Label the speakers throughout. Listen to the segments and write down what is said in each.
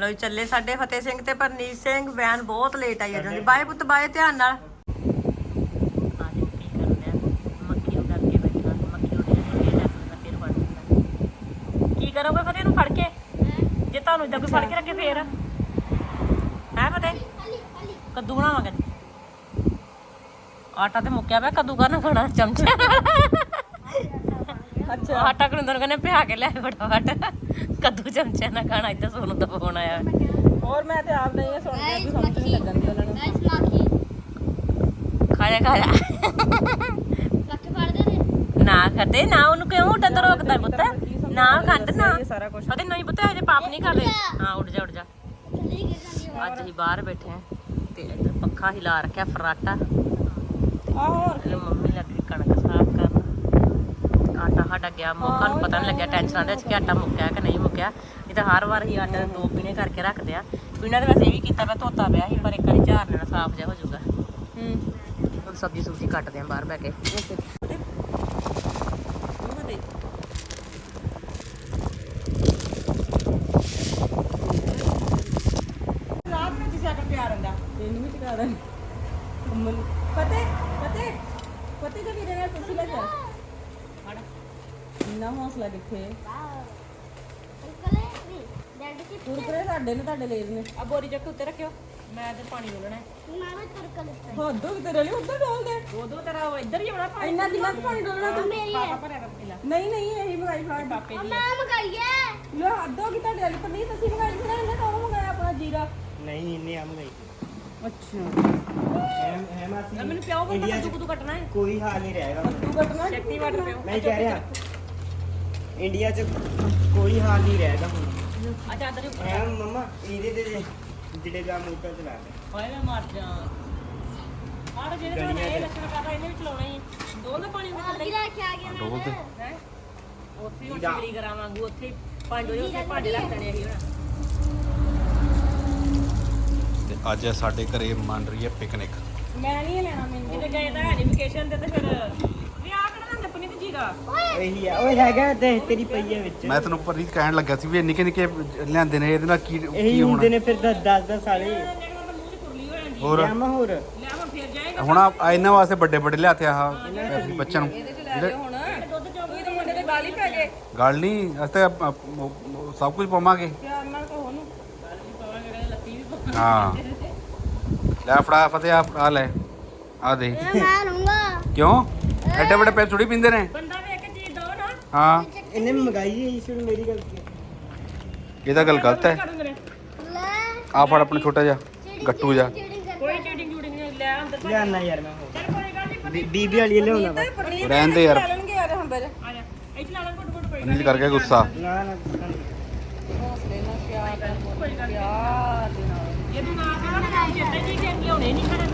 Speaker 1: ਲੋ ਚੱਲੇ ਸਾਡੇ ਫਤਿਹ ਸਿੰਘ ਤੇ ਪਰਨੀਤ ਸਿੰਘ। ਵੈਨ ਬਹੁਤ ਲੇਟ ਆਈ ਜਾਂਦੀ ਬਾਏ ਪੁੱਤ ਬਾਏ ਧਿਆਨ ਨਾਲ। ਕੀ ਕਰੋਗੇ ਫਤਿਹ ਨੂੰ ਫੜ ਕੇ? ਜੇ ਤੁਹਾਨੂੰ ਇਦਾਂ ਕੋਈ ਫੜ ਕੇ ਰੱਖੇ ਫੇਰ? ਹੈ ਫਤਿਹ? ਕੱਦੂ ਬਣਾਵਾਂਗੇ। ਆਟਾ ਤੇ ਮੁੱਕਿਆ ਪਿਆ ਕੱਦੂ ਕਰਨਾ ਖਾਣਾ ਚਮਚੇ। ਅੱਛਾ। ਆਟਾ ਕਰਿੰਦਰ ਕਹਿੰਦੇ ਪਿਆ ਕੇ ਲੈ ਫਟਾਫਟ। ਕੱਦੂ ਚਮਚੇ ਨਾਲ ਖਾਣਾ ਇੱਥੇ ਸੋਨੂੰ ਦਾ ਫੋਨ ਆਇਆ।
Speaker 2: ਹੋਰ ਮੈਂ ਤੇ ਆਪ ਨਹੀਂ ਇਹ ਸੁਣ ਕੇ ਵੀ ਸਮਝ ਨਹੀਂ ਲੱਗਣ ਦੀ ਉਹਨਾਂ ਨੂੰ।
Speaker 3: ਗਾਇਸ ਮਾਖੀ।
Speaker 1: ਖਾ ਜਾ ਖਾ ਜਾ।
Speaker 3: ਦੇ ਦੇ
Speaker 1: ਨਾ? ਕਰਦੇ ਨਾ ਉਹਨੂੰ ਕਿਉਂ ਉੱਡਣ ਤੋਂ ਰੋਕਦਾ ਪੁੱਤ? ਨਾ ਖੰਡ ਨਾ।
Speaker 2: ਸਾਰਾ ਕੁਝ
Speaker 1: ਫਤੇ ਨਹੀਂ ਪੁੱਤ ਹਜੇ ਪਾਪ ਨਹੀਂ ਕਰਦੇ ਹਾਂ ਉੱਡ ਜਾ ਉੱਡ ਜਾ।
Speaker 3: ਹੈ
Speaker 1: ਅੱਜ ਅਸੀਂ ਬਾਹਰ ਬੈਠੇ ਆ ਤੇ ਇੱਧਰ ਪੱਖਾ ਹਿਲਾ ਰੱਖਿਆ ਫਰਾਟਾ।
Speaker 2: ਆ ਹੋਰ
Speaker 1: ਤੇ ਮੰਮੀ ਲੱਗੀ ਕਣਕ ਸਾਫ਼ ਕਰਨ ਆਟਾ ਸਾਡਾ ਗਿਆ ਮੌਕਾ ਨੂੰ ਪਤਾ ਨਹੀਂ ਲੱਗਿਆ ਟੈਨਸ਼ਨ ਦੇ ਵਿੱਚ ਕਿ ਆਟਾ ਮੁੱਕਿਆ ਕਿ ਨਹੀਂ ਮੁੱਕਿਆ। ਨਹੀਂ ਤਾਂ ਹਰ ਵਾਰ ਹੀ ਆਟਾ ਦੋ ਪੀਣੇ ਕਰਕੇ ਰੱਖਦੇ ਆ। ਪੀਣਾ ਤਾਂ ਵੈਸੇ ਇਹ ਵੀ ਕੀਤਾ ਪਿਆ ਧੋਤਾ ਪਿਆ ਸੀ ਪਰ ਇੱਕ ਵਾਰੀ ਝਾੜ ਲੈਣਾ ਸਾਫ਼ ਜਿਹਾ ਹੋ ਜਾਊਗਾ।
Speaker 2: ਹੂੰ।
Speaker 1: ਹੁਣ ਸਬਜ਼ੀ ਸੁਬਜ਼ੀ ਕੱਟਦੇ ਆ ਬਾਹਰ ਬੈ ਕੇ।
Speaker 2: ਰਾਤ ਨੂੰ ਜਿਸੇ ਅਕਲ ਪਿਆਰ ਹੁੰਦਾ। ਤੈਨੂੰ ਵੀ ਟਿਕਾ ਦਾਂ ਫਤੇ ਫਤੇ ਜੇ ਵੀਰੇ ਨਾਲ ਤੁਸੀਂ ਲੈ ਜਾ ਇੰਨਾ ਹੌਸਲਾ ਕਿੱਥੇ
Speaker 3: ਕੀ
Speaker 2: ਕੁਰਕਰੇ ਸਾਡੇ ਨੇ ਤੁਹਾਡੇ ਲਈ ਨੇ।
Speaker 1: ਆ ਬੋਰੀ ਚੱਕ ਉੱਤੇ ਰੱਖਿਓ। ਮੈਂ ਤੇ ਪਾਣੀ ਡੋਲਣਾ ਹੈ।
Speaker 3: ਮੈਂ ਵੀ ਤੁਰ
Speaker 2: ਹੱਦੋਂ ਰਲੀ ਉੱਧਰ ਡੋਲ ਦੇ।
Speaker 1: ਦੋ ਦੋ ਤੇਰਾ ਉਹ ਇੱਧਰ ਹੀ ਆਉਣਾ ਪਾਣੀ।
Speaker 2: ਇੰਨਾ ਕਿੰਨਾ ਕੁ ਪਾਣੀ ਡੋਲਣਾ ਤੂੰ।
Speaker 3: ਮੇਰੀ ਹੈ।
Speaker 1: ਭਰਿਆ ਕਰ ਪੀਲਾ
Speaker 2: ਨਹੀਂ ਨਹੀਂ ਇਹੀ ਮੰਗਾਈ ਫਾੜ।
Speaker 1: ਪਾਪੇ ਦੀ
Speaker 3: ਮੈਂ ਮਗਾਈਏ
Speaker 2: ਲੈ ਹੱਦੋਂ ਕਿ ਤੁਹਾਡੇ ਵਾਲੀ। ਪਨੀਰ ਤੁਸੀਂ ਮੰਗਾਈ ਫਿਰ ਇਹਨੇ ਤਾਂ ਉਹ ਮੰਗਾਇਆ ਆਪਣਾ ਜੀਰਾ।
Speaker 4: ਨਹੀਂ ਇੰਨੇ ਆ ਮੰਗਾਈ।
Speaker 2: ਅੱਛਾ।
Speaker 4: ਹੈ ਹੈ ਮਾਸੀ
Speaker 1: ਆ ਮੈਨੂੰ ਕੱਦੂ ਕੁਦੂ ਕੱਟਣਾ ਹੈ।
Speaker 4: ਕੋਈ ਹਾਲ ਨਹੀਂ ਰਹੇਗਾ। ਹੁਣ।
Speaker 2: ਤੂੰ ਕੱਟਣਾ
Speaker 1: ਸ਼ਕਤੀ ਵਾਟਰ ਪਿਓ
Speaker 4: ਮੈਂ ਹੀ ਕਹਿ ਰਿਹਾ। ਇੰਡੀਆ 'ਚ ਕੋਈ ਹਾਲ ਨਹੀਂ ਰਹੇਗਾ ਹੁਣ।
Speaker 1: ਆ ਚਾਦਰ ਉੱਪਰ
Speaker 4: ਹੈ ਮਮਾ ਇਹਦੇ ਤੇ ਜਿਹੜੇ ਦਾ ਮੋਟਰ ਚਲਾ ਲੈ।
Speaker 1: ਹੋਏ ਮੈਂ ਮਰ ਜਾ। ਆਹ ਜਿਹੜੇ ਨਾਲ ਇਹ ਲੱਛਣ ਕਰਦਾ ਇਹਨੇ ਵੀ ਚਲਾਉਣਾ ਹੀ। ਦੋ ਦਾ ਪਾਣੀ ਵਿੱਚ
Speaker 3: ਕੀ ਰੱਖਿਆ ਗਿਆ ਮੈਂ
Speaker 4: ਡੋਲ ਦੇ।
Speaker 1: ਹੈ? ਉੱਥੇ ਹੀ ਹੁਣ ਚਿਗੜੀ ਕਰਾਵਾਂਗੂ ਉੱਥੇ ਹੀ ਭਾਂਡੋ ਜੋ ਉੱਥੇ ਭਾਂਡੇ ਰੱਖ ਦੇਣੇ ਅਸੀਂ ਹੁਣ
Speaker 5: ਤੇ ਅੱਜ ਸਾਡੇ ਘਰੇ ਮੰਨ ਰਹੀ ਹੈ ਪਿਕਨਿਕ
Speaker 2: ਮੈਂ ਨਹੀਂ ਲੈਣਾ ਮੈਨੂੰ
Speaker 1: ਕਿਤੇ ਗਏ ਤਾਂ ਹੈ ਨਹੀਂ ਵਕੇਸ਼ਨ ਤੇ ਤੇ ਫਿਰ ਲੰਦੇ ਪਨੀ ਤੇ ਜੀਰਾ
Speaker 4: ਇਹੀ ਆ। ਉਹ ਹੈਗਾ ਤੇ ਤੇਰੀ ਪਈ ਹੈ ਵਿੱਚ।
Speaker 5: ਮੈਂ ਤੈਨੂੰ ਕਹਿਣ ਲੱਗਾ ਸੀ ਵੀ ਨਿੱਕੇ ਨਿੱਕੇ ਲਿਆਂਦੇ ਨੇ ਇਹਦੇ ਨਾਲ ਕੀ
Speaker 4: ਇਹੀ
Speaker 5: ਕੀ
Speaker 4: ਹੁੰਦੇ
Speaker 5: ਹੋਣਾ
Speaker 4: ਨੇ ਫਿਰ 10 10 ਸਾਲੇ।
Speaker 1: 'ਚ
Speaker 5: ਹੋਰ?
Speaker 4: ਲਿਆਵਾਂ ਹੋਰ।
Speaker 1: ਲੈ ਮੈਂ ਫਿਰ ਜਾਏਗਾ।
Speaker 5: ਹੁਣ ਆ ਆ ਇਹਨਾਂ ਵਾਸਤੇ ਵੱਡੇ ਵੱਡੇ ਲਿਆਤੇ ਆਹ ਬੱਚਿਆਂ ਨੂੰ। ਜਿਹੜੇ
Speaker 2: ਹੁਣ ਤੂੰ ਤਾਂ ਮੁੰਡੇ ਦੇ ਗਾਲ ਹੀ ਪੈ ਗਏ।
Speaker 5: ਗੱਲ ਨਹੀਂ ਅਸੀਂ ਤਾਂ ਅ- ਅ- ਸਭ ਕੁਝ ਪਾਵਾਂਗੇ।
Speaker 2: ਪਿਆਰ ਨਾਲ ਕਹੋ ਉਹਨੂੰ।
Speaker 5: ਹਾਂ। ਲੈ ਫੜਾ ਫਤਿਹ ਆ ਆ ਲੈ। ਆ ਦੇ।
Speaker 3: ਮੈਂ ਲੂੰਗਾ
Speaker 5: ਕਿਉਂ? ਐਡੇ ਵੱਡੇ ਪੈਸੇ ਥੋੜੀ ਪਿੰਦੇ ਨੇ?
Speaker 1: ਬੰਦਾ ਵੇਖ ਕੇ ਚੀਜ਼ ਦੋ ਨਾ।
Speaker 5: ਹਾਂ।
Speaker 4: ਇਹਨੇ ਮੰਗਾਈ ਹੈ ਇਸ ਨੂੰ ਮੇਰੀ ਗਲਤੀ ਹੈ।
Speaker 5: ਇਹ ਤਾਂ ਗੱਲ ਗਲਤ ਹੈ।
Speaker 3: ਲੈ
Speaker 5: ਆ ਫੜ ਆਪਣਾ ਛੋਟਾ ਜਿਹਾ ਗੱਟੂ ਜਿਹਾ।
Speaker 1: ਕੋਈ ਚੀਟਿੰਗ ਚੂਟਿੰਗ ਨਹੀਂ ਲੈ ਅੰਦਰ
Speaker 4: ਲਿਆਣਾ ਯਾਰ ਮੈਂ ਹੋਰ।
Speaker 1: ਚੱਲ ਕੋਈ ਗੱਲ ਨਹੀਂ
Speaker 4: ਬੀ- ਬੀਬੀ ਵਾਲੀ ਲਿਆਉਣਾ ਵਾ।
Speaker 5: ਰਹਿਣ ਦੇ ਯਾਰ।
Speaker 2: ਲੈਣਗੇ ਯਾਰ ਹੁਣ ਬਜ
Speaker 1: ਆ ਜਾ। ਇੱਥੇ ਲਾ ਲਾ ਗੁੱਟ ਗੁੱਟ ਕੋਈ
Speaker 5: ਅਨਿਲ ਕਰਕੇ ਗੁੱਸਾ।
Speaker 4: ਨਾ ਨਾ
Speaker 2: ਹੌਸਲੇ ਨਾਲ ਪਿਆਰ ਨਾਲ ਪਿਆਰ ਦੇ ਨਾਲ।
Speaker 1: ਇਹ ਤੂੰ ਨਾ ਕਰਾਂ ਜਿੱਤੇ ਜੀ ਕੇ ਲਿਆਉਣੇ ਨਹੀਂ ਖੜੇ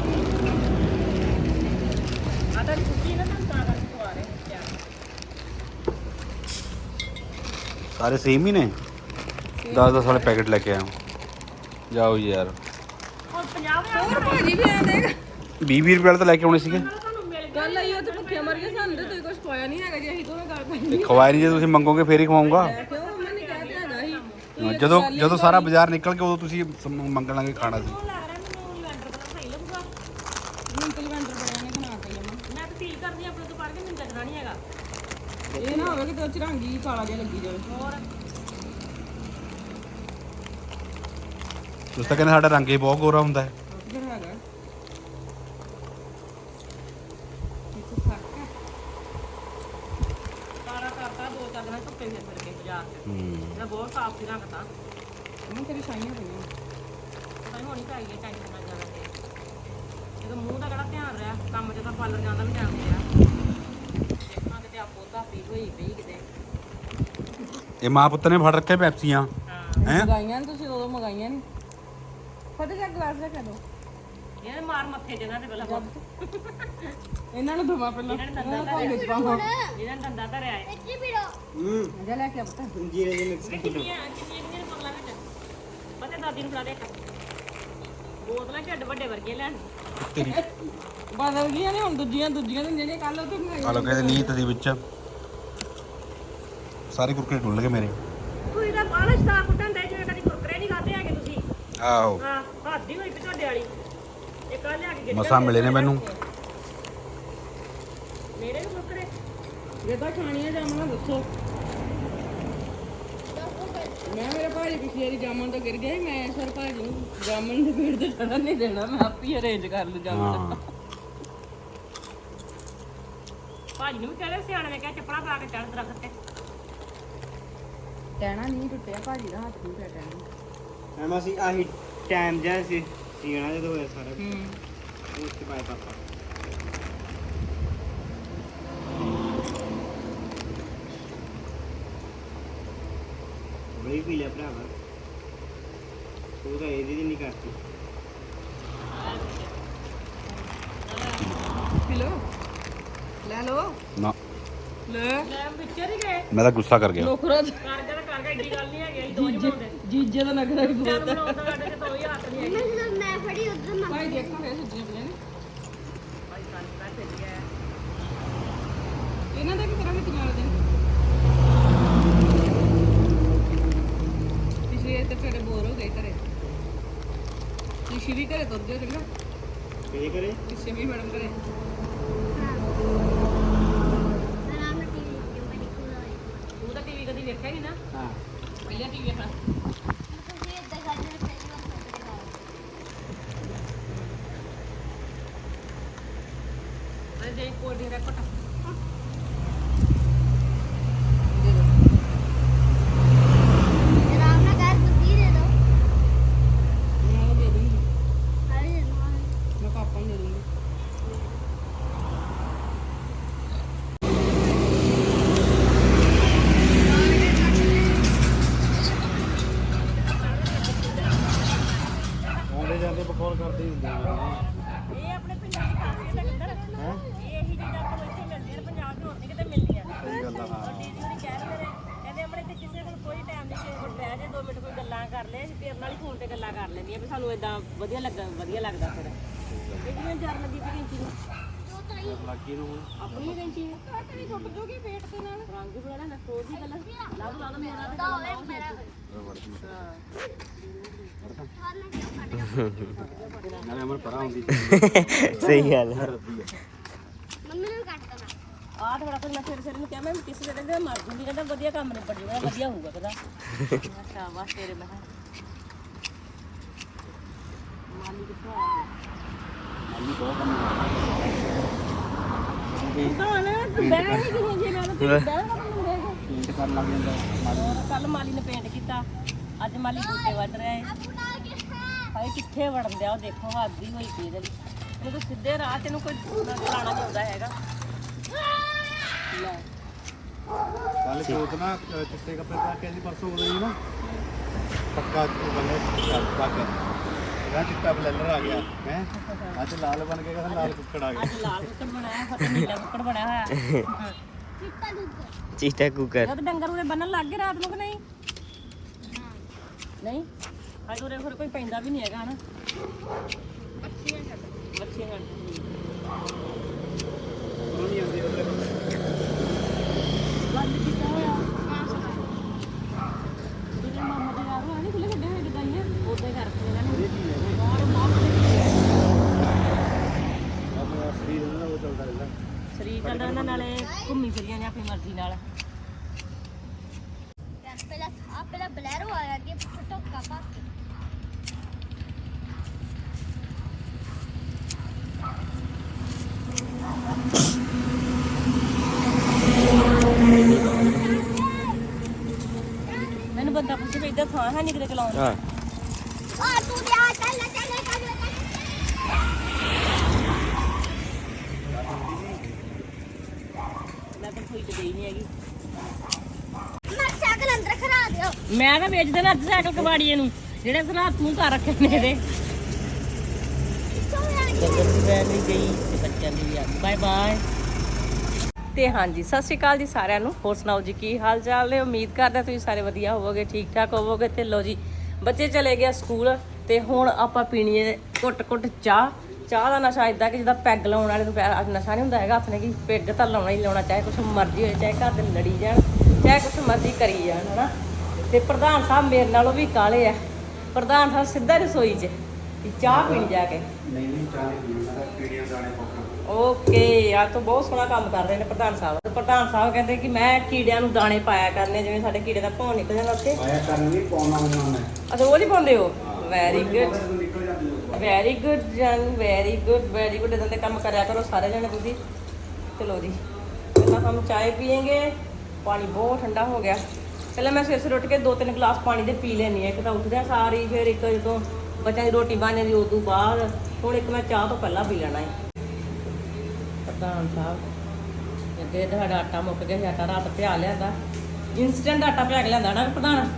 Speaker 1: ਨਾ ਤਾਂ
Speaker 5: ਸਾਰੇ ਸੇਮ ਹੀ ਨੇ? 10 10 ਵਾਲੇ ਪੈਕੇਟ ਲੈ ਕੇ ਆਇਆ ਜਾਓ ਜੀ ਯਾਰ।
Speaker 1: ਹੁਣ 50 ਹਜ਼ਾਰ
Speaker 2: ਹੋਰ ਭਾਜੀ ਵੀ ਆ ਦੇਖ।
Speaker 5: 20 20 ਰੁਪਏ ਵਾਲੇ ਤਾਂ ਲੈ ਕੇ ਆਉਣੇ ਸੀਗੇ।
Speaker 2: ਗੱਲ ਆਈ ਉਹ ਤੇ ਭੁੱਖੇ ਮਰ ਗਏ ਸਾਨੂੰ ਤੇ ਤੁਸੀਂ ਕੁਝ ਖਵਾਇਆ ਨਹੀਂ ਹੈਗਾ ਜੀ ਅਸੀਂ ਦੋਵੇਂ ਗੱਲ ਪੈਂਦੀ
Speaker 5: ਖਵਾਏ ਨਹੀਂ ਜੇ ਤੁਸੀਂ ਮੰਗੋਗੇ ਫੇਰ ਹੀ ਖਵਾਉਂਗਾ।
Speaker 2: ਕਿਉਂ ਮੰਮਾ ਨੇ ਕਹਿ ਤੇ ਹੈਗਾ ਸੀ।
Speaker 5: ਜਦੋਂ ਜਦੋਂ ਸਾਰਾ ਬਾਜ਼ਾਰ ਨਿਕਲ ਕੇ ਉਦੋਂ ਤੁਸੀਂ ਮੰਗਣ ਲੱਗੇ ਖਾਣਾ ਸੀ
Speaker 1: ਉਹ ਲੱਗ ਰਿਹਾ ਮੈਨੂੰ ਲੈਂਟਰ ਪਤਾ ਸਹੀ ਲੱਗੂਗਾ
Speaker 2: ਹੁਣ ਕਲਵੰਡਰ ਬੜਿਆ ਨੇ ਬਣਾ ਕੇ ਜਮਾ
Speaker 1: ਮੈਂ ਤਾਂ ਹਾਂ ਆਪਣੇ ਤੋਂ ਪੜ ਕੇ ਮੈਨੂੰ ਲੱਗਣਾ ਨਹੀਂ ਹੈਗਾ।
Speaker 2: ਇਹ ਨਾ ਹੋਵੇ ਕਿ ਤੇ ਚਰੰਗੀ ਕਾਲਾ ਜਿਹਾ ਲੱਗੀ ਜਾਵੇ।
Speaker 1: ਹੋਰ?
Speaker 5: ਤੁਸੀਂ ਤਾਂ ਕਹਿੰਦੇ ਸਾਡਾ ਰੰਗ ਹੀ ਬਹੁਤ ਗੋਰਾ ਹੁੰਦਾ ਹੈ।
Speaker 2: ਇੱਧਰ ਹੈਗਾ। ਇੱਥੇ ਫ਼ਰਕ ਹੈ।
Speaker 1: ਸਾਰਾ ਕਰਤਾ ਦੋ ਚਾਰ ਦਿਨ ਧੁੱਪੇ ਫਿਰ ਫਿਰ ਕੇ ਬਾਜ਼ਾਰ 'ਚ।
Speaker 5: ਹੂੰ।
Speaker 1: ਇਹਦਾ ਬਹੁਤ ਸਾਫ਼ ਸੀ ਰੱਖਤਾ
Speaker 2: ਮੈਂ ਤੇਰੀ ਛਾਈਆਂ ਪਈਆਂ।
Speaker 1: ਨਹੀਂ ਹੋਣੀ ਚਾਹੀਦੀ ਟੈਨਸ਼ਨ ਨਾ ਜ਼ਿਆਦਾ ਤੇ ਇਹਦਾ ਮੂੰਹ ਦਾ ਕਿਹੜਾ ਧਿਆਨ ਰਿਹਾ ਕੰਮ 'ਚ ਤਾਂ ਪਾਰਲਰ ਜਾਂਦਾ ਵੀ ਟਾਈਮ ਰਿਹਾ ਦੇਖਾਂ ਕਿਤੇ ਆਪੋ ਧਾਪੀ ਹੋਈ ਪਈ ਕਿਤੇ।
Speaker 5: ਇਹ ਮਾਂ ਪੁੱਤ ਨੇ ਫੜ ਰੱਖੇ ਪੈਪਸੀਆਂ। ਹੈ।
Speaker 2: ਮੰਗਾਈਆਂ ਨੀ ਤੁਸੀਂ ਉਦੋਂ ਮੰਗਾਈਆਂ ਨਹੀਂ ਫਤਿਹ ਜਾ ਗਲਾਸ ਰੱਖ ਦੋ।
Speaker 1: ਇਹਨੇ ਮਾਰ ਮੱਥੇ ਜਿਹਨਾਂ ਤੇ ਪਹਿਲਾਂ
Speaker 2: ਇਹਨਾਂ ਨੂੰ ਦਵਾ ਪਹਿਲਾਂ।
Speaker 1: ਇਹਨਾਂ ਨੇ ਦੰਦਾਂ
Speaker 2: ਪਾਵਾਂ
Speaker 1: ਜਿਹਨਾਂ ਧਰਿਆ। ਹੈ
Speaker 3: ਇੱਥੇ ਪੀੜੋ।
Speaker 4: ਹੂੰ।
Speaker 2: ਜਾ ਲੈ ਕੇ ਆ ਪੁੱਤ।
Speaker 4: ਜੀਰੇ ਦੇ ਮਿਕਸ
Speaker 1: ਕਿੰਨੀਆਂ ਕਿੰਨੀਆਂ ਕਿੰਨੀਆਂ ਪਗਲਾ ਵਿੱਚ ਪਤਾ ਦਾਦੀ ਨੂੰ ਫੜਾ ਦੇ ਇੱਕ। ਬੋਤਲਾਂ ਝੱਡ ਵੱਡੇ ਵਰਗੀਆਂ ਲੈਣ।
Speaker 5: ਤੇਰੀ
Speaker 2: ਬਦਲ ਗਈਆਂ ਨੇ ਹੁਣ ਦੂਜੀਆਂ ਦੂਜੀਆਂ ਤੇ ਜਿਹੜੀਆਂ ਕੱਲ ਉੱਥੇ
Speaker 5: ਆ
Speaker 2: ਮੰਗਾਈਆਂ
Speaker 5: ਲੋ ਕਹਿੰਦੇ ਨੀਤ ਦੀ ਵਿੱਚ। ਸਾਰੇ ਕੁਰਕਰੇ ਡੁੱਲ ਗਏ ਮੇਰੇ।
Speaker 1: ਕੋਈ ਦਾ ਬਾਲਸ਼ ਦਾ ਕੁੱਟਣ ਦੇ ਜਿਵੇਂ ਕਦੀ ਕੁਰਕਰੇ ਨਹੀਂ ਖਾਦੇ ਹੈਗੇ ਤੁਸੀਂ।
Speaker 6: ਆਓ
Speaker 1: ਹਾਂ ਹਾਦੀ ਹੋਈ ਤੇ ਤੁਹਾਡੇ ਵਾਲੀ। ਇੱਕ ਆ ਲਿਆ ਕੇ ਗਿੱਟੇ
Speaker 6: ਮਸਾਂ ਮਿਲੇ ਨੇ ਮੈਨੂੰ।
Speaker 1: ਮੇਰੇ ਵੀ ਮੁੱਕਰੇ ਜੇ ਤਾਂ ਖਾਣੀਆਂ ਜਾਮਣਾ ਦੱਸੋ। ਮੈਂ ਮੇਰੇ ਭਾਜੀ ਪਿਛਲੀ ਵਾਰੀ ਜਾਮਣ ਤੋਂ ਗਿਰ ਗਿਆ ਸੀ, ਮੈਂ ਸਰ ਭਾਜੀ ਨੂੰ ਜਾਮਣ ਦੇ ਪੇੜ ਤੇ ਚੜਨ ਨਹੀਂ ਦੇਣਾ ਮੈਂ ਆਪ ਹੀ ਅਰੇਂਜ ਕਰ ਲੂ ਜਾਮਣ।
Speaker 6: ਹਾਂ।
Speaker 1: ਭਾਜੀ ਨੂੰ ਵੀ ਕਹਿੰਦੇ ਸਿਆਣੇ ਨੇ ਕਿਹਾ ਚੱਪੜਾ ਪਾ ਕੇ ਚੜ ਦਰਖਤ ਤੇ। ਟਹਿਣਾ ਨਹੀਂ ਟੁੱਟਿਆ ਭਾਜੀ ਦਾ ਹੱਥ ਨਹੀਂ ਪਿਆ ਟਹਿਣਾ
Speaker 4: ਐਮਾ ਸੀ ਆਹੀ ਟਾਈਮ ਜਿਹਾ ਸੀ ਸੀਣਾ ਜਦੋਂ ਹੋਇਆ ਸਾਰਾ
Speaker 1: ਹੂੰ।
Speaker 4: ਉਸ ਤੋਂ ਬਾਅਦ ਪਾਪਾ। ਬੜੀ ਪੀ ਲਿਆ ਭਰਾਵਾ। ਤੂੰ ਤਾਂ ਇਹਦੀ ਨਹੀਂ ਕਰਤੀ
Speaker 1: ਪਿਲੋ ਲੈ ਲੋ
Speaker 6: ਨਾ।
Speaker 1: ਲੈ। ਲੈ ਪਿੱਛੇ ਨਹੀਂ ਗਏ।
Speaker 6: ਮੈਂ ਤਾਂ ਗੁੱਸਾ ਕਰ ਗਿਆ।
Speaker 1: ਨੋਕਰਾ ਕਰ ਕਰ ਕਰ ਕਰ ਏਡੀ ਗੱਲ ਨਹੀਂ ਹੈਗੀ ਅਸੀਂ ਦੋ ਜਮਾਉਂਦੇ ਜੀਜੇ ਦਾ ਨਖਰਾ ਵੀ ਬਹੁਤ ਹੈ। ਬਣਾਉਂਦਾ ਸਾਡੇ ਤੇ ਦੋ ਹੀ ਹੱਥ ਨਹੀਂ ਹੈਗੇ
Speaker 3: ਮੈਂ ਮੈਂ ਫੜੀ ਉਧਰ ਨਾ।
Speaker 1: ਭਾਈ ਦੇਖੋ ਇਹ ਸੱਜੀਆਂ ਪਈਆਂ ਨੇ। ਇਹਨਾਂ ਦਾ ਕੀ ਕਰਾਂਗੇ ਤਿਆਰ ਦਿਨ? ਪਿਛਲੇ ਤੇ ਫਿਰ ਬੋਰ ਹੋ ਗਏ ਘਰੇ। ਤੁਸੀਂ ਵੀ ਘਰੇ ਤੁਰ ਜਾਓ ਚੰਗਾ।
Speaker 4: ਕਰੇ
Speaker 1: ਪਿੱਛੇ ਵੀ ਮੈਡਮ ਘਰੇ।
Speaker 3: ਆਰਾਮ ਨਾਲ ਟੀਵੀ ਦੇਖੀ ਮੈਂ ਨਿਕਲ ਆਈ
Speaker 1: ਤੂੰ ਤਾਂ ਟੀਵੀ ਕਦੀ ਵੇਖਿਆ
Speaker 4: ਗੱਲਾਂ
Speaker 1: ਕਰ ਲੈ ਅਸੀਂ ਤੇਰੇ ਨਾਲ ਹੀ ਫੋਨ ਤੇ ਗੱਲਾਂ ਕਰ ਲੈਂਦੀਆਂ ਵੀ ਸਾਨੂੰ ਇਦਾਂ ਵਧੀਆ ਲੱਗਾ ਵਧੀਆ ਲੱਗਦਾ ਫਿਰ। ਇਹ ਜਿਵੇਂ ਜਰ ਲੱਗੀ ਸੀ ਕੈਂਚੀ ਨੂੰ?
Speaker 4: ਲੱਗੀ ਨੂੰ ਹੁਣ
Speaker 1: ਆਪਣੀ ਕੈਂਚੀ ਹੈ ਕੱਟ ਨਹੀਂ ਟੁੱਟ ਜੂਗੀ ਪੇਟ ਦੇ ਨਾਲ ਰੰਗ ਬੜਾ ਨਾ ਹੋਰ ਦੀ ਗੱਲ ਲੱਭ ਲੱਭ ਮੇਰਾ ਤੇ
Speaker 3: ਦਾ ਹੋਵੇ ਮੇਰਾ
Speaker 6: ਨਾਲੇ ਅਮਰ ਪਰਾਂ ਹੁੰਦੀ।
Speaker 4: ਸਹੀ ਗੱਲ ਹੈ।
Speaker 1: ਆਹ ਬੜਾ ਕੁਝ ਮੈਂ ਫਿਰ ਫਿਰ ਨੂੰ ਕਿਹਾ ਮੈਂ ਕਿਸੇ ਦੇ ਦੇ ਮਰ ਜੂਗੀ ਕਹਿੰਦਾ ਵਧੀਆ ਕੰਮ ਨਿਬੜ ਜੂਗਾ ਵਧੀਆ ਹੋਊਗਾ ਕਹਿੰਦਾ। ਸ਼ਾਬਾਸ਼ ਤੇਰੇ ਮੈਂ। ਮਾਲੀ ਕਿੱਥੋਂ ਆਇਆ ਕੱਲ ਮਾਲੀ ਨੇ ਪੇਂਟ ਕੀਤਾ ਅੱਜ ਮਾਲੀ ਬੂਟੇ ਵੱਢ ਰਿਹਾ ਹੈ ਹਾਏ ਕਿੱਥੇ ਵੜਨ ਦਿਆ ਉਹ ਦੇਖੋ ਹੱਦ ਹੀ ਹੋਈ ਪਈ ਇਹਦੇ ਲਈ। ਇਹਨੂੰ ਕੋਈ ਸਿੱਧੇ ਰਾਹ ਤੇ ਇਹਨੂੰ ਕੋਈ ਚਲਾਣਾ ਨਹੀਂ ਆਉਂਦਾ ਹੈਗਾ।
Speaker 5: ਕੱਲ ਨਾ ਚਿੱਟੇ ਕੱਪੜੇ ਪਾ ਕੇ ਅਸੀਂ ਪਰਸੋਂ ਉਦੋਂ ਹੀ ਨਾ। ਪੱਕਾ ਉਹ ਬੰਨੇ ਪੱਕ ਇਹਦਾ ਚਿੱਟਾ ਬਲੈਲਰ ਆ ਗਿਆ। ਹੈ? ਅੱਜ ਲਾਲ ਬਣ ਕੇ ਕਹਿੰਦਾ ਲਾਲ ਕੁੱਕੜ ਆ ਗਿਆ।
Speaker 1: ਅੱਜ ਲਾਲ ਕੁੱਕੜ ਬਣਾਇਆ ਫਤਿਹ ਨੀਲਾ ਕੁੱਕੜ ਬਣਾਇਆ ਹੋਇਆ।
Speaker 3: ਚਿੱਟਾ ਦੁੱਧ
Speaker 4: ਚੀਟਾ ਕੁਕਰ
Speaker 1: ਜਦ ਡੰਗਰ ਉਰੇ ਬੰਨਣ ਲੱਗ ਗਏ ਰਾਤ ਨੂੰ ਕਿ ਨਹੀਂ? ਨਹੀਂ? ਅੱਜ ਉਰੇ ਫਿਰ ਕੋਈ ਪੈਂਦਾ ਵੀ ਨਹੀਂ ਹੈਗਾ ਹਨਾ?
Speaker 3: ਅੱਛੀਆਂ ਛੱਡ
Speaker 1: ਬੱਚੇ ਹਨ
Speaker 5: ਉਹ ਨਹੀਂ ਆਉਂਦੀ ਉਹਦੇ
Speaker 1: ਬੰਦ ਕੀਤਾ ਹੋਇਆ ਜਿਹੜੇ ਮਾਮਾ ਦੇ ਯਾਰ ਹੋਇਆ ਨਹੀਂ ਖੁੱਲੇ ਕੱਢੇ ਹੋਏ ਗਦਾਈਆਂ ਉਦਾਂ ਹੀ ਕਰਦੇ ਇਹਨਾਂ ਨੂੰ ਔਰ ਬਹੁਤ
Speaker 5: ਆਪਣਾ ਸਰੀਰ ਉਹਨਾਂ ਦਾ ਉਹ ਚੱਲਦਾ ਰਹਿੰਦਾ
Speaker 1: ਸਰੀਰ ਚੱਲਦਾ ਉਹਨਾਂ ਨਾਲੇ ਘੁੰਮੀ ਫਿਰੀਆਂ ਨੇ ਆਪਣੀ ਮਰਜ਼ੀ ਨਾਲ।
Speaker 3: ਪਹਿਲਾਂ ਆ ਪਹਿਲਾਂ ਬਲੈਰੋ ਆਇਆ ਅੱਗੇ ਟੋਕਾ ਪਾ ਕੇ।
Speaker 1: ਮੈਨੂੰ ਬੰਦਾ ਪੁੱਛੇ ਵੀ ਇੱਧਰ ਥਾਂ ਹੈ ਨਹੀਂ ਕਿਤੇ ਚਲਾਉਣ।
Speaker 4: ਹਾਂ।
Speaker 1: ਨਹੀਂ ਹੈਗੀ।
Speaker 3: ਮੈਂ ਸਾਈਕਲ ਅੰਦਰ ਖੜਾ ਦਿਓ।
Speaker 1: ਮੈਂ ਤਾਂ ਵੇਚ ਦੇਣਾ ਅੱਜ ਸਾਈਕਲ ਕਬਾੜੀਏ ਨੂੰ ਜਿਹੜੇ ਸਰਾਤ ਤੂੰ ਘਰ ਰੱਖੇ ਨੇ ਇਹਦੇ। ਗਈ ਤੇ ਬੱਚਿਆਂ ਦੀ ਵੀ ਆ ਬਾਏ ਬਾਏ। ਤੇ ਹਾਂਜੀ ਸਤਿ ਸ਼੍ਰੀ ਅਕਾਲ ਜੀ ਸਾਰਿਆਂ ਨੂੰ। ਹੋਰ ਸੁਣਾਓ ਜੀ ਕੀ ਹਾਲ ਚਾਲ ਨੇ? ਉਮੀਦ ਕਰਦਾ ਤੁਸੀਂ ਸਾਰੇ ਵਧੀਆ ਹੋਵੋਗੇ ਠੀਕ ਠਾਕ ਹੋਵੋਗੇ। ਤੇ ਲੋ ਜੀ ਬੱਚੇ ਚਲੇ ਗਏ ਸਕੂਲ ਤੇ ਹੁਣ ਆਪਾਂ ਪੀਣੀ ਹੈ ਘੁੱਟ ਘੁੱਟ ਚਾਹ। ਚਾਹ ਦਾ ਨਸ਼ਾ ਇਦਾਂ ਕਿ ਜਿਹਦਾ ਪੈਗ ਲਾਉਣ ਵਾਲੇ ਨੂੰ ਨਸ਼ਾ ਨਹੀਂ ਹੁੰਦਾ ਹੈਗਾ ਨੇ ਕਿ ਪੈਗ ਤਾਂ ਲਾਉਣਾ ਹੀ ਲਾਉਣਾ ਚਾਹੇ ਕੁਛ ਮਰਜ਼ੀ ਹੋਏ ਚਾਹੇ ਘਰ ਦੇ ਲੜੀ ਜਾਣ ਚਾਹੇ ਕੁਛ ਮਰਜ਼ੀ ਕਰੀ ਜਾਣ ਹਨਾ? ਤੇ ਪ੍ਰਧਾਨ ਸਾਹਿਬ ਮੇਰੇ ਨਾਲੋਂ ਵੀ ਕਾਲੇ ਆ। ਪ੍ਰਧਾਨ ਸਾਹਿਬ ਸਿੱਧਾ ਰਸੋਈ 'ਚ ਕਿ ਚਾਹ ਪੀਣ ਜਾ ਕੇ।
Speaker 5: ਨਹੀਂ ਨਹੀਂ ਚਾਹ ਨਹੀਂ ਪੀਣੀ ਮੈਂ ਤਾਂ ਕੀੜੀਆਂ ਦਾਣੇ ਪੱਕਾ
Speaker 1: ਓਕੇ ਆ ਤਾਂ ਬਹੁਤ ਸੋਹਣਾ ਕੰਮ ਕਰ ਰਹੇ ਨੇ ਪ੍ਰਧਾਨ ਸਾਹਿਬ। ਪ੍ਰਧਾਨ ਸਾਹਿਬ ਕਹਿੰਦੇ ਕਿ ਮੈਂ ਕੀੜਿਆਂ ਨੂੰ ਦਾਣੇ ਪਾਇਆ ਕਰਨੇ ਜਿਵੇਂ ਸਾਡੇ ਕੀੜੇ ਦਾ ਭੌਂ ਨਿਕਲ ਜਾਂਦਾ ਉੱਤੇ
Speaker 5: ਆਇਆ ਕਰਨ ਨਹੀਂ ਪਾਉਣਾ ਹੁੰਦਾ ਮੈਂ
Speaker 1: ਅੱਛਾ ਉਹ ਨਹੀਂ ਪਾਉਂਦੇ ਹੋ। ਵੈਰੀ ਗੁੱਡ
Speaker 5: ਉਹ
Speaker 1: ਵੈਰੀ ਗੁੱਡ ਜਨ ਵੈਰੀ ਗੁੱਡ ਵੈਰੀ ਗੁੱਡ ਇਦਾਂ ਦੇ ਕੰਮ ਕਰਿਆ ਕਰੋ ਸਾਰੇ ਜਣੇ ਤੁਸੀਂ। ਚਲੋ ਜੀ। ਪਹਿਲਾਂ ਹਮ ਚਾय ਪੀਏਂਗੇ। ਪਾਣੀ ਬਹੁਤ ਠੰਡਾ ਹੋ ਗਿਆ। ਪਹਿਲਾਂ ਮੈਂ ਸਵੇਰ ਸਵੇਰ ਉੱਠ ਕੇ ਦੋ ਤਿੰਨ ਗਲਾਸ ਪਾਣੀ ਦੇ ਪੀ ਲੈਣੀ ਆ ਇੱਕ ਤਾਂ ਉੱਠਦਿਆਂ ਸਾਰੀ ਫਿਰ ਇੱਕ ਜਦੋਂ ਬੱਚਿਆਂ ਦੀ ਰੋਟੀ ਬਣ ਜਾਂਦੀ ਉਦੋਂ ਬਾਅਦ ਹੁਣ ਇੱਕ ਮੈਂ ਚਾਹ ਤੋਂ ਪਹਿਲਾਂ ਪੀ ਲੈਣਾ ਹੈ। ਪ੍ਰਧਾਨ ਸਾਹਿਬ ਅੱਗੇ ਤਾਂ ਸਾਡਾ ਆਟਾ ਮੁੱਕ ਗਿਆ ਸੀ ਆਟਾ ਰਾਤ ਪਿਆ ਲਿਆਂਦਾ। ਇਨਸਟੈਂਟ ਆਟਾ ਪਿਆ ਕੇ ਲਿਆਂਦਾ ਨਾ ਪ੍ਰਧਾਨ?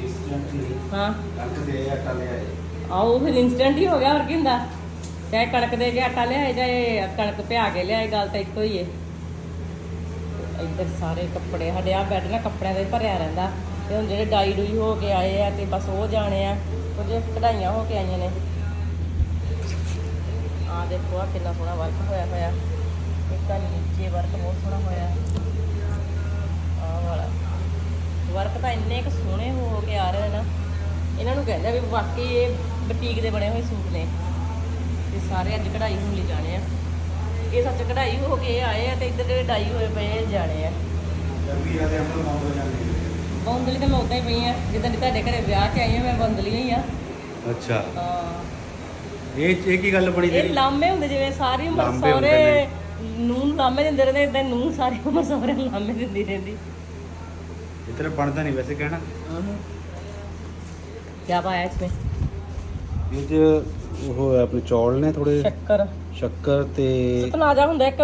Speaker 5: ਇੰਸਟੈਂਟ ਨਹੀਂ
Speaker 1: ਹਾਂ।
Speaker 5: ਕੰਕ ਦੇ ਆਟਾ ਲਿਆਏ।
Speaker 1: ਆਓ ਫਿਰ ਇਨਸਟੈਂਟ ਹੀ ਹੋ ਗਿਆ ਹੋਰ ਕੀ ਹੁੰਦਾ। ਚਾਹੇ ਕਣਕ ਦੇ ਕੇ ਆਟਾ ਲਿਆਏ, ਚਾਹੇ ਕਣਕ ਪਿਆ ਕੇ ਲਿਆਏ, ਗੱਲ ਤਾਂ ਇੱਕੋ ਹੀ ਏ। ਇੱਧਰ ਸਾਰੇ ਕੱਪੜੇ, ਸਾਡੇ ਆ ਬੈੱਡ ਨਾ ਕੱਪੜਿਆਂ ਦੇ ਭਰਿਆ ਰਹਿੰਦਾ। ਤੇ ਹੁਣ ਜਿਹੜੇ ਡਾਈ ਡੂਈ ਹੋ ਕੇ ਆਏ ਆ ਤੇ ਬਸ ਉਹ ਜਾਣੇ ਆ ਕੁਝ ਕਢਾਈਆਂ ਹੋ ਕੇ ਆਈਆਂ ਨੇ। ਆ ਦੇਖੋ ਆ ਕਿੰਨਾ ਸੋਹਣਾ ਵਰਕ ਹੋਇਆ ਹੋਇਆ। ਇੱਕ ਆ ਨੀਚੇ ਵਰਕ ਬਹੁਤ ਸੋਹਣਾ ਹੋਇਆ। ਆ ਵਾਲਾ। ਵਰਕ ਤਾਂ ਇੰਨੇ ਕੁ ਸੋਹਣੇ ਹੋ ਕੇ ਆ ਰਹੇ ਨੇ ਨਾ। ਇਹਨਾਂ ਨੂੰ ਕਹਿੰਦੇ ਵੀ ਵਾਕਈ ਇਹ ਬੁਟੀਕ ਦੇ ਬਣੇ ਹੋਏ ਸੂਟ ਨੇ। ਤੇ ਸਾਰੇ ਅੱਜ ਕਢਾਈ ਹੋਣ ਲਈ ਜਾਣੇ ਆ। ਇਹ ਸੱਚ ਕਢਾਈ ਹੋ ਕੇ ਆਏ ਆ ਤੇ ਇੱਧਰ ਜਿਹੜੇ ਡਾਈ ਹੋਏ ਪਏ ਇਹ ਜਾਣੇ ਆ।
Speaker 5: ਤੇ ਹੋ
Speaker 1: ਬੌਂਦਲੀ ਤਾਂ ਮੈਂ ਉਦਾਂ ਹੀ ਪਈ ਆ। ਜਿੱਦਾਂ ਦੀ ਤੁਹਾਡੇ ਘਰੇ ਵਿਆਹ ਕੇ ਆਈ ਆ ਮੈਂ ਬੌਂਦਲੀ ਹੀ ਆ।
Speaker 5: ਅੱਛਾ।
Speaker 1: ਹਾਂ।
Speaker 5: ਇਹ ਇਹ ਕੀ ਗੱਲ ਬਣੀ
Speaker 1: ਇਹ
Speaker 5: ਤੇਰੀ?
Speaker 1: ਲਾਮੇ ਹੁੰਦੇ ਜਿਵੇਂ ਸਾਰੀ ਉਮਰ ਸਹੁਰੇ ਨੂੰ। ਲਾਮੇ ਦਿੰਦੇ ਰਹਿੰਦੇ ਇਦਾਂ ਨੂੰ ਸਾਰੀ ਉਮਰ ਸਹੁਰੇ ਨੂੰ ਲਾਮੇ ਦਿੰਦੀ ਰਹਿੰਦੀ।
Speaker 5: ਇਹ ਤੇਰਾ ਬਣਦਾ ਨਹੀਂ ਵੈਸੇ ਕਹਿਣਾ।
Speaker 1: ਕੀ ਪਾਇਆ ਇਸਮੇ
Speaker 5: ਇਹ ਚ ਉਹ ਹੈ ਆਪਣੇ ਚੌਲ ਨੇ ਥੋੜੇ
Speaker 1: ਸ਼ੱਕਰ।
Speaker 5: ਸ਼ੱਕਰ ਤੇ
Speaker 1: ਸਤਨਾਜਾ ਹੁੰਦਾ ਇੱਕ?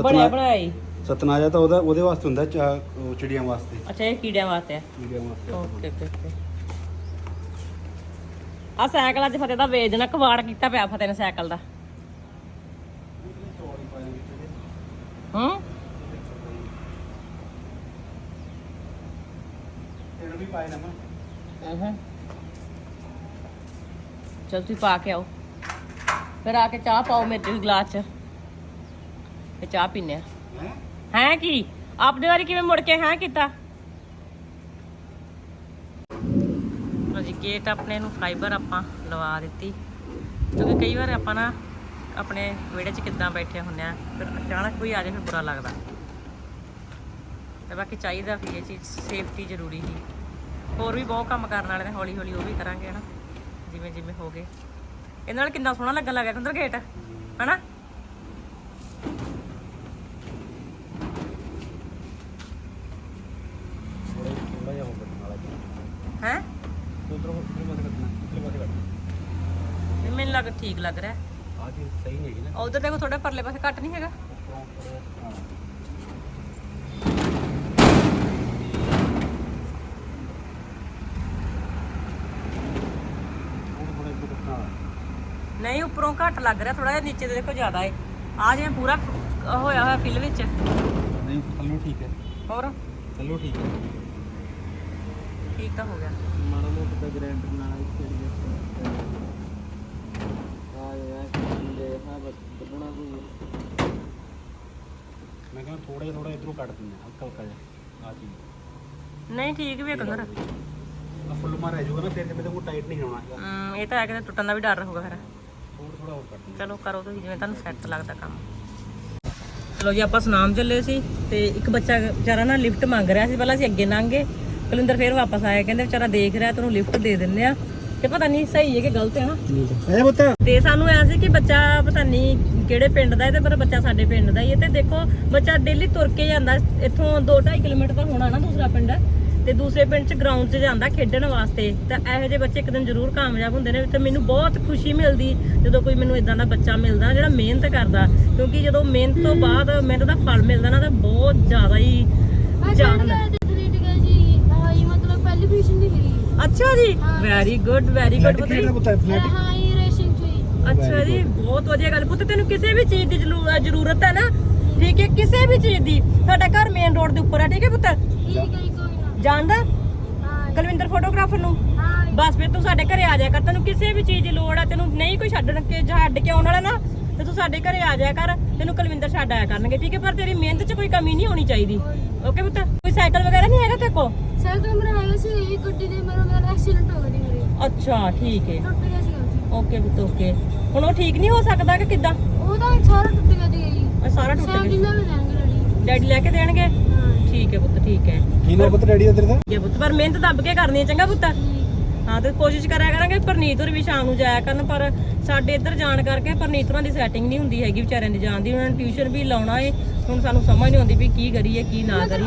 Speaker 1: ਬਣਿਆ ਬਣਾਇਆ ਹੀ
Speaker 5: ਸਤਨਾਜਾ ਤਾਂ ਉਹਦਾ ਉਹਦੇ ਵਾਸਤੇ ਹੁੰਦਾ ਚਾ- ਉਹ ਚਿੜੀਆਂ ਵਾਸਤੇ।
Speaker 1: ਅੱਛਾ ਇਹ ਕੀੜਿਆਂ ਵਾਸਤੇ ਆ।
Speaker 5: ਚਿੜੀਆਂ ਵਾਸਤੇ।
Speaker 1: Okay okay okay. ਆ ਸਾਈਕਲ ਅੱਜ ਫਤਿਹ ਦਾ ਵੇਚ ਦੇਣਾ ਕਵਾੜ ਕੀਤਾ ਪਿਆ ਫਤਿਹ ਨੇ ਸਾਈਕਲ ਦਾ। ਹੂੰ?
Speaker 5: ਇਹਨੂੰ ਵੀ ਪਾਏ ਨਾ ਮੈਂ
Speaker 1: ਹਾਂ। ਚਲ ਤੁਸੀਂ ਪਾ ਕੇ ਆਓ। ਫਿਰ ਆ ਕੇ ਚਾਹ ਪਾਓ ਮੇਰੇ ਵੀ ਗਲਾਸ ਚ। ਤੇ ਚਾਹ ਪੀਨੇ ਆ।
Speaker 5: ਹੈ?
Speaker 1: ਹੈ ਕੀ? ਆਪਦੇ ਵਾਰੀ ਕਿਵੇਂ ਮੁੜ ਕੇ ਹੈ ਕੀਤਾ? ਜੀ ਗੇਟ ਆਪਣੇ ਨੂੰ ਫਾਈਬਰ ਆਪਾਂ ਲਵਾ ਦਿੱਤੀ। ਕਿਉਂਕਿ ਕਈ ਵਾਰ ਆਪਾਂ ਨਾ ਆਪਣੇ ਵਿਹੜੇ 'ਚ ਕਿੱਦਾਂ ਬੈਠੇ ਹੁੰਨੇ ਆ ਫਿਰ ਅਚਾਨਕ ਕੋਈ ਆ ਜਾਏ ਫਿਰ ਬੁਰਾ ਲੱਗਦਾ। ਤੇ ਬਾਕੀ ਚਾਹੀਦਾ ਵੀ ਇਹ ਚੀਜ਼ ਸੇਫਟੀ ਜ਼ਰੂਰੀ ਸੀ। ਹੋਰ ਵੀ ਬਹੁਤ ਕੰਮ ਕਰਨ ਵਾਲੇ ਨੇ ਹੌਲੀ ਹੌਲੀ ਉਹ ਵੀ ਕਰਾਂਗੇ ਹਨਾ। ਜਿਵੇਂ ਜਿਵੇਂ ਹੋ ਗਏ। ਇਹਦੇ ਨਾਲ ਕਿੰਨਾ ਸੋਹਣਾ ਲੱਗਣ ਲੱਗਾ ਕੰਦਰ ਗੇਟ ਹਨਾ?
Speaker 5: ਹੋ? ਜੀ
Speaker 1: ਮੈਨੂੰ ਲੱਗ ਠੀਕ ਲੱਗ ਰਿਹਾ।
Speaker 5: ਆ ਚੀਜ਼ ਸਹੀ ਨਹੀਂ ਹੈਗੀ ਨਾ।
Speaker 1: ਉਧਰ ਦੇਖੋ ਥੋੜਾ ਪਰਲੇ ਪਾਸੇ ਘੱਟ ਨਹੀਂ ਹੈਗਾ
Speaker 5: ਉੱਪਰੋਂ ਥੋੜ੍ਹਾ- ਹਾਂ ਹੁਣ ਥੋੜਾ ਇੱਧਰ ਕੱਟਣਾ ਵਾਲਾ
Speaker 1: ਨਹੀਂ ਉੱਪਰੋਂ ਘੱਟ ਲੱਗ ਰਿਹਾ ਥੋੜਾ ਜਿਹਾ ਨੀਚੇ ਦੇ ਦੇਖੋ ਜ਼ਿਆਦਾ ਹੈ ਆ ਜਿਵੇਂ ਪੂਰਾ ਹੋਇਆ ਹੋਇਆ ਫਿਲ ਵਿੱਚ।
Speaker 5: ਨਹੀਂ ਥੱਲੋਂ ਠੀਕ ਹੈ।
Speaker 1: ਹੋਰ?
Speaker 5: ਥੱਲੋਂ ਠੀਕ ਹੈ।
Speaker 1: ਠੀਕ ਤਾਂ ਹੋ ਗਿਆ।
Speaker 4: ਮਾੜਾ ਮੋਟਾ ਤਾਂ ਗ੍ਰੈਂਡਰ ਨਾਲ ਖੇਡ ਗਿਆ ਆ ਯਾਰ ਲੈ ਹਾਂ ਬਸ ਕੱਢਣਾ ਕੋਈ
Speaker 5: ਮੈਂ ਕਹਿੰਦਾ ਥੋੜਾ ਥੋੜਾ ਇਧਰੋਂ ਕੱਟ ਦਿੰਦੇ ਹਲਕਾ ਹਲਕਾ ਜਿਹਾ। ਆ ਚੀਜ਼।
Speaker 1: ਨਹੀਂ ਠੀਕ ਵੀ ਹੈ ਕੰਦਰ
Speaker 5: ਆ ਫੁੱਲ ਮਾਰ ਰਹਿ ਜਾਊਗਾ ਨਾ ਫਿਰ ਜਿਵੇਂ ਕੋਈ ਟਾਈਟ ਨਹੀਂ ਹੋਣਾ ਹੈਗਾ।
Speaker 1: ਹਮ, ਇਹ ਤਾਂ ਹੈ ਕਿ ਟੁੱਟਣ ਦਾ ਵੀ ਡਰ ਰਹੂਗਾ ਫਿਰ।
Speaker 5: ਥੋੜਾ ਹੋਰ
Speaker 1: ਚਲੋ ਕਰੋ ਤੁਸੀਂ ਜਿਵੇਂ ਤੁਹਾਨੂੰ ਸੈੱਟ ਲੱਗਦਾ ਕੰਮ। ਚਲੋ ਜੀ ਆਪਾਂ ਸੁਨਾਮ ਚੱਲੇ ਸੀ ਤੇ ਇੱਕ ਬੱਚਾ ਵਿਚਾਰਾ ਨਾ ਲਿਫਟ ਮੰਗ ਰਿਹਾ ਸੀ ਪਹਿਲਾਂ ਅਸੀਂ ਅੱਗੇ ਲੰਘੇ। ਕੁਲਿੰਦਰ ਫੇਰ ਵਾਪਸ ਆਇਆ ਕਹਿੰਦੇ ਵਿਚਾਰਾ ਦੇਖ ਰਿਹਾ ਤੈਨੂੰ ਲਿਫਟ ਦੇ ਦਿੰਨੇ ਆ। ਤੇ ਪਤਾ ਨਹੀਂ ਸਹੀ ਹੈ ਕਿ ਗਲਤ ਹੈ ਨਾ?
Speaker 5: ਇਹ ਪੁੱਤ।
Speaker 1: ਤੇ ਸਾਨੂੰ ਐ ਸੀ ਕਿ ਬੱਚਾ ਪਤਾ ਨਹੀਂ ਕਿਹੜੇ ਪਿੰਡ ਦਾ ਹੈ ਤੇ ਪਰ ਬੱਚਾ ਸਾਡੇ ਪਿੰਡ ਦਾ ਹੀ ਹੈ। ਤੇ ਦੇਖੋ ਬੱਚਾ ਡੇਲੀ ਤੁਰ ਕੇ ਜਾਂਦਾ ਇੱਥੋਂ 2.5 ਕਿਲੋਮੀਟਰ ਤਾਂ ਹੋਣਾ ਨਾ ਦੂਸਰਾ ਪਿੰਡ। ਤੇ ਦੂਸਰੇ ਪਿੰਡ ਚ ਗਰਾਊਂਡ 'ਚ ਜਾਂਦਾ ਖੇਡਣ ਵਾਸਤੇ ਤਾਂ ਇਹੋ ਜਿਹੇ ਬੱਚੇ ਇੱਕ ਦਿਨ ਜ਼ਰੂਰ ਕਾਮਯਾਬ ਹੁੰਦੇ ਨੇ ਤੇ ਮੈਨੂੰ ਬਹੁਤ ਖੁਸ਼ੀ ਮਿਲਦੀ ਜਦੋਂ ਕੋਈ ਮੈਨੂੰ ਇਦਾਂ ਦਾ ਬੱਚਾ ਮਿਲਦਾ ਜਿਹੜਾ ਮਿਹਨਤ ਕਰਦਾ ਕਿਉਂਕਿ ਜਦੋਂ ਮਿਹਨਤ ਤੋਂ ਬਾਅਦ ਮਿਹਨਤ ਦਾ ਫਲ ਮਿਲਦਾ ਨਾ ਤਾਂ ਬਹੁਤ ਜ਼ਿਆਦਾ ਹੀ
Speaker 3: ਜੀ
Speaker 1: ਅੱਛਾ ਜੀ very good very good
Speaker 5: flat
Speaker 3: high racing ਚ
Speaker 1: ਅੱਛਾ ਜੀ ਬਹੁਤ ਵਧੀਆ ਗੱਲ ਪੁੱਤ ਤੈਨੂੰ ਕਿਸੇ ਵੀ ਚੀਜ਼ ਦੀ ਜ਼ਰੂਰਤ ਹੈ ਨਾ ਠੀਕ ਹੈ ਕਿਸੇ ਵੀ ਚੀਜ਼ ਦੀ ਸਾਡਾ ਘਰ ਮੇਨ ਰੋਡ ਦੇ ਉੱਪਰ ਹੈ ਠੀਕ ਹੈ ਪੁੱਤ?
Speaker 3: ਠੀਕ ਹੈ ਜੀ,
Speaker 1: ਜਾਣਦਾ? ਕੁਲਵਿੰਦਰ ਫੋਟੋਗ੍ਰਾਫਰ ਨੂੰ? ਬਸ ਫਿਰ ਤੂੰ ਸਾਡੇ ਘਰੇ ਆ ਜਾਇਆ ਕਰ ਤੈਨੂੰ ਕਿਸੇ ਵੀ ਚੀਜ਼ ਦੀ ਲੋੜ ਹੈ ਤੈਨੂੰ ਨਹੀਂ ਕੋਈ ਛੱਡਣ ਕੇ ਛੱਡ ਕੇ ਆਉਣ ਵਾਲਾ ਨਾ ਤੇ ਤੂੰ ਸਾਡੇ ਘਰੇ ਆ ਜਾਇਆ ਕਰ ਤੈਨੂੰ ਕੁਲਵਿੰਦਰ ਛੱਡ ਆਇਆ ਕਰਨਗੇ ਠੀਕ ਹੈ? ਪਰ ਤੇਰੀ ਮਿਹਨਤ 'ਚ ਕੋਈ ਕਮੀ ਨਹੀਂ ਹੋਣੀ ਚਾਹੀਦੀ। ਓਕੇ ਪੁੱਤ? ਕੋਈ ਸਾਈਕਲ ਵਗੈਰਾ ਨਹੀਂ ਹੈਗਾ ਤੇਰੇ ਕੋਲ?
Speaker 3: ਸਾਈਕਲ ਮੇਰਾ ਹੈਗਾ ਸੀ ਇਹ ਗੱਡੀ ਦੇ ਮੇਰਾ ਮੇਰਾ ਐਕਸੀਡੈਂਟ ਹੋ ਗਿਆ ਸੀ। ਮੇਰੇ
Speaker 1: ਅੱਛਾ ਠੀਕ ਹੈ।
Speaker 3: ਟੁੱਟ ਗਿਆ ਸੀ ਉਹ ਜੀ
Speaker 1: ਓਕੇ ਪੁੱਤ ਓਕੇ। ਹੁਣ ਉਹ ਠੀਕ ਨਹੀਂ ਹੋ ਸਕਦਾ ਕਿ ਕਿੱਦਾਂ?
Speaker 3: ਉਹ ਤਾਂ ਸਾਰਾ ਟੁੱਟ ਗਿਆ ਦੀ
Speaker 1: ਸਾਰਾ ਟੁੱਟ ਗਿਆ
Speaker 3: ਜਿੰਨਾ ਵੀ ਲੈਣਗੇ ਲੜੀ
Speaker 1: ਡੈਡੀ ਲੈ ਕੇ ਦੇਣਗੇ? ਠੀਕ ਹੈ ਪੁੱਤ ਠੀਕ ਹੈ।
Speaker 5: ਕੀ ਨਾ ਪਤਾ ਡੈਡੀ ਉਧਰ ਦਾ
Speaker 1: ਠੀਕ ਹੈ ਪੁੱਤ ਪਰ ਮਿਹਨਤ ਦੱਬ ਕੇ ਕਰਨੀ ਹੈ ਚੰਗਾ ਪੁੱਤ। ਹਾਂ ਤੇ ਕੋਸ਼ਿਸ਼ ਕਰਿਆ ਕਰਾਂਗੇ ਪਰਨੀਤ ਹੋਰ ਵੀ ਸ਼ਾਮ ਨੂੰ ਜਾਇਆ ਕਰਨ ਪਰ ਸਾਡੇ ਇੱਧਰ ਜਾਣ ਕਰਕੇ ਪਰਨੀਤ ਹੋਰਾਂ ਦੀ ਸੈਟਿੰਗ ਨਹੀਂ ਹੁੰਦੀ ਹੈਗੀ ਵਿਚਾਰਿਆਂ ਦੀ ਜਾਣ ਦੀ। ਉਹਨਾਂ ਨੇ ਟਿਊਸ਼ਨ ਵੀ ਲਾਉਣਾ ਏ ਹੁਣ ਸਾਨੂੰ ਸਮਝ ਨਹੀਂ ਆਉਂਦੀ ਵੀ ਕੀ ਕਰੀਏ ਕੀ ਨਾ ਕਰੀਏ।